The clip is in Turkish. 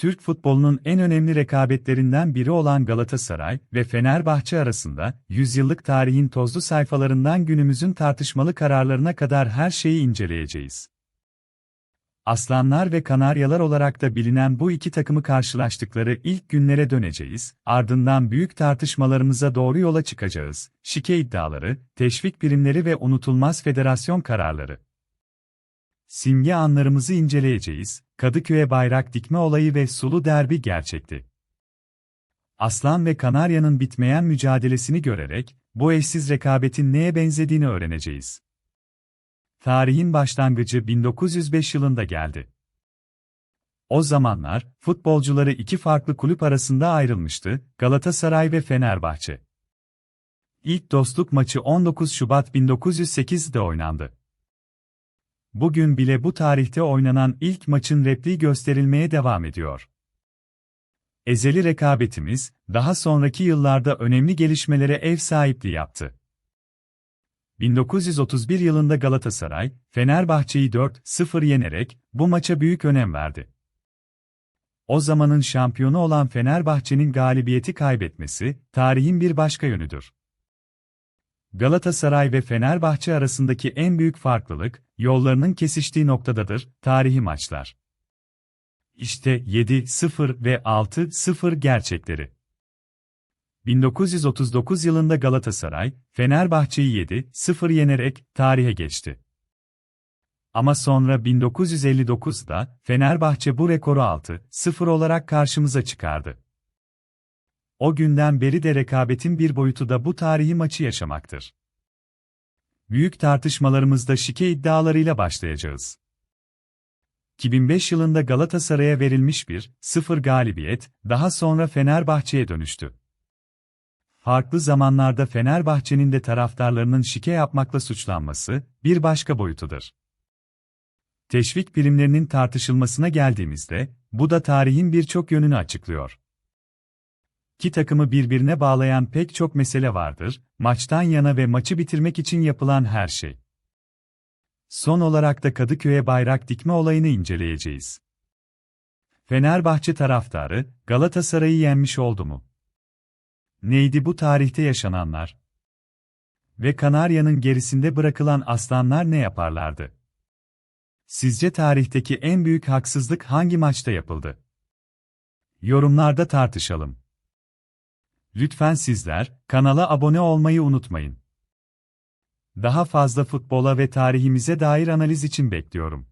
Türk futbolunun en önemli rekabetlerinden biri olan Galatasaray ve Fenerbahçe arasında, yüzyıllık tarihin tozlu sayfalarından günümüzün tartışmalı kararlarına kadar her şeyi inceleyeceğiz. Aslanlar ve Kanaryalar olarak da bilinen bu iki takımı karşılaştıkları ilk günlere döneceğiz, ardından büyük tartışmalarımıza doğru yola çıkacağız, şike iddiaları, teşvik birimleri ve unutulmaz federasyon kararları. Simge anlarımızı inceleyeceğiz, Kadıköy'e bayrak dikme olayı ve sulu derbi gerçekti. Aslan ve Kanarya'nın bitmeyen mücadelesini görerek, bu eşsiz rekabetin neye benzediğini öğreneceğiz. Tarihin başlangıcı 1905 yılında geldi. O zamanlar, futbolcuları iki farklı kulüp arasında ayrılmıştı, Galatasaray ve Fenerbahçe. İlk dostluk maçı 19 Şubat 1908'de oynandı. Bugün bile bu tarihte oynanan ilk maçın repliği gösterilmeye devam ediyor. Ezeli rekabetimiz, daha sonraki yıllarda önemli gelişmelere ev sahipliği yaptı. 1931 yılında Galatasaray, Fenerbahçe'yi 4-0 yenerek bu maça büyük önem verdi. O zamanın şampiyonu olan Fenerbahçe'nin galibiyeti kaybetmesi, tarihin bir başka yönüdür. Galatasaray ve Fenerbahçe arasındaki en büyük farklılık, yollarının kesiştiği noktadadır, tarihi maçlar. İşte 7-0 ve 6-0 gerçekleri. 1939 yılında Galatasaray, Fenerbahçe'yi 7-0 yenerek tarihe geçti. Ama sonra 1959'da Fenerbahçe bu rekoru 6-0 olarak karşımıza çıkardı. O günden beri de rekabetin bir boyutu da bu tarihi maçı yaşamaktır. Büyük tartışmalarımızda şike iddialarıyla başlayacağız. 2005 yılında Galatasaray'a verilmiş bir 0 galibiyet, daha sonra Fenerbahçe'ye dönüştü. Farklı zamanlarda Fenerbahçe'nin de taraftarlarının şike yapmakla suçlanması bir başka boyutudur. Teşvik birimlerinin tartışılmasına geldiğimizde, bu da tarihin birçok yönünü açıklıyor. İki takımı birbirine bağlayan pek çok mesele vardır, maçtan yana ve maçı bitirmek için yapılan her şey. Son olarak da Kadıköy'e bayrak dikme olayını inceleyeceğiz. Fenerbahçe taraftarı, Galatasaray'ı yenmiş oldu mu? Neydi bu tarihte yaşananlar? Ve Kanarya'nın gerisinde bırakılan aslanlar ne yaparlardı? Sizce tarihteki en büyük haksızlık hangi maçta yapıldı? Yorumlarda tartışalım. Lütfen sizler, kanala abone olmayı unutmayın. Daha fazla futbola ve tarihimize dair analiz için bekliyorum.